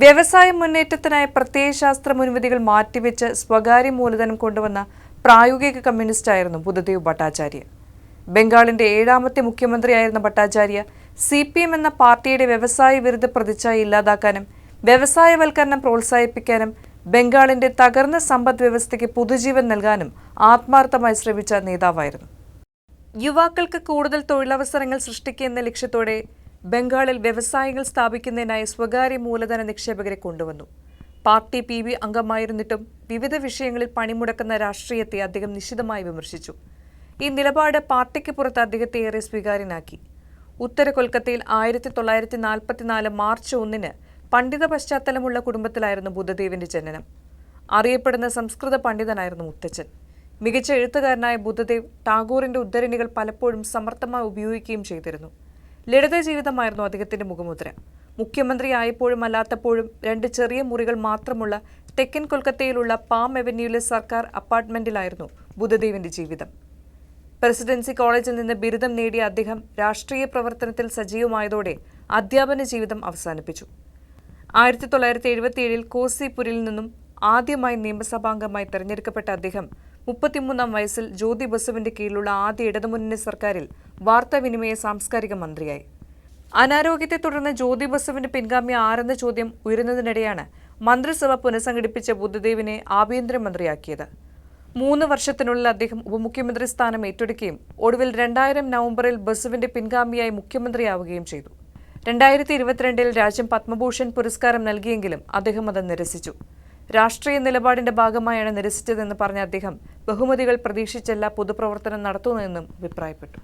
വ്യവസായ മുന്നേറ്റത്തിനായി പ്രത്യയശാസ്ത്ര മുൻവിധികൾ മാറ്റിവെച്ച് സ്വകാര്യ മൂലധനം കൊണ്ടുവന്ന പ്രായോഗിക കമ്മ്യൂണിസ്റ്റ് ആയിരുന്നു ബുദ്ധദേവ് ഭട്ടാചാര്യ ബംഗാളിന്റെ ഏഴാമത്തെ മുഖ്യമന്ത്രിയായിരുന്ന ഭട്ടാചാര്യ സി പി എം എന്ന പാർട്ടിയുടെ വ്യവസായ വിരുദ്ധ പ്രതിച്ഛായ ഇല്ലാതാക്കാനും വ്യവസായവൽക്കരണം പ്രോത്സാഹിപ്പിക്കാനും ബംഗാളിന്റെ തകർന്ന സമ്പദ് വ്യവസ്ഥയ്ക്ക് പുതുജീവൻ നൽകാനും ആത്മാർത്ഥമായി ശ്രമിച്ച നേതാവായിരുന്നു. യുവാക്കൾക്ക് കൂടുതൽ തൊഴിലവസരങ്ങൾ സൃഷ്ടിക്കുക എന്ന ലക്ഷ്യത്തോടെ ബംഗാളിൽ വ്യവസായങ്ങൾ സ്ഥാപിക്കുന്നതിനായി സ്വകാര്യ മൂലധന നിക്ഷേപകരെ കൊണ്ടുവന്നു. പാർട്ടി പി ബി അംഗമായിരുന്നിട്ടും വിവിധ വിഷയങ്ങളിൽ പണിമുടക്കുന്ന രാഷ്ട്രീയത്തെ അദ്ദേഹം നിശിതമായി വിമർശിച്ചു. ഈ നിലപാട് പാർട്ടിക്ക് പുറത്ത് അദ്ദേഹത്തെ ഏറെ സ്വീകാര്യനാക്കി. ഉത്തര കൊൽക്കത്തയിൽ ആയിരത്തി തൊള്ളായിരത്തി നാൽപ്പത്തിനാല് മാർച്ച് ഒന്നിന് പണ്ഡിത പശ്ചാത്തലമുള്ള കുടുംബത്തിലായിരുന്നു ബുദ്ധദേവിന്റെ ജനനം. അറിയപ്പെടുന്ന സംസ്കൃത പണ്ഡിതനായിരുന്നു മുത്തച്ഛൻ. മികച്ച എഴുത്തുകാരനായ ബുദ്ധദേവ് ടാഗോറിന്റെ ഉദ്ധരണികൾ പലപ്പോഴും സമർത്ഥമായി ഉപയോഗിക്കുകയും ചെയ്തിരുന്നു. ലളിത ജീവിതമായിരുന്നു അദ്ദേഹത്തിന്റെ മുഖമുദ്ര. മുഖ്യമന്ത്രി ആയപ്പോഴും അല്ലാത്തപ്പോഴും രണ്ട് ചെറിയ മുറികൾ മാത്രമുള്ള തെക്കൻ കൊൽക്കത്തയിലുള്ള പാം അവന്യൂവിലെ സർക്കാർ അപ്പാർട്ട്മെന്റിലായിരുന്നു ബുദ്ധദേവിന്റെ ജീവിതം. പ്രസിഡൻസി കോളേജിൽ നിന്ന് ബിരുദം നേടിയ അദ്ദേഹം രാഷ്ട്രീയ പ്രവർത്തനത്തിൽ സജീവമായതോടെ അധ്യാപന ജീവിതം അവസാനിപ്പിച്ചു. ആയിരത്തി തൊള്ളായിരത്തി എഴുപത്തിയേഴിൽ കോസിപുരിൽ നിന്നും ആദ്യമായി നിയമസഭാംഗമായി തെരഞ്ഞെടുക്കപ്പെട്ട അദ്ദേഹം മുപ്പത്തിമൂന്നാം വയസ്സിൽ ജ്യോതി ബസുവിന്റെ കീഴിലുള്ള ആദ്യ ഇടതുമുന്നണി സർക്കാരിൽ വാർത്താവിനിമയ സാംസ്കാരിക മന്ത്രിയായി. അനാരോഗ്യത്തെ തുടർന്ന് ജ്യോതി ബസുവിന്റെ പിൻഗാമി ആരെന്ന ചോദ്യം ഉയരുന്നതിനിടെയാണ് മന്ത്രിസഭ പുനഃസംഘടിപ്പിച്ച ബുദ്ധദേവിനെ ആഭ്യന്തരമന്ത്രിയാക്കിയത് മൂന്ന് വർഷത്തിനുള്ളിൽ അദ്ദേഹം ഉപമുഖ്യമന്ത്രി സ്ഥാനം ഏറ്റെടുക്കുകയും ഒടുവിൽ രണ്ടായിരം നവംബറിൽ ബസുവിന്റെ പിൻഗാമിയായി മുഖ്യമന്ത്രിയാവുകയും ചെയ്തു. രണ്ടായിരത്തി ഇരുപത്തിരണ്ടിൽ രാജ്യം പത്മഭൂഷൺ പുരസ്കാരം നൽകിയെങ്കിലും അദ്ദേഹം അത് നിരസിച്ചു. രാഷ്ട്രീയ നിലപാടിന്റെ ഭാഗമായാണ് നിരസിച്ചതെന്ന് പറഞ്ഞ അദ്ദേഹം ബഹുമതികൾ പ്രതീക്ഷിച്ചല്ല പൊതുപ്രവർത്തനം നടത്തുന്നതെന്നും അഭിപ്രായപ്പെട്ടു.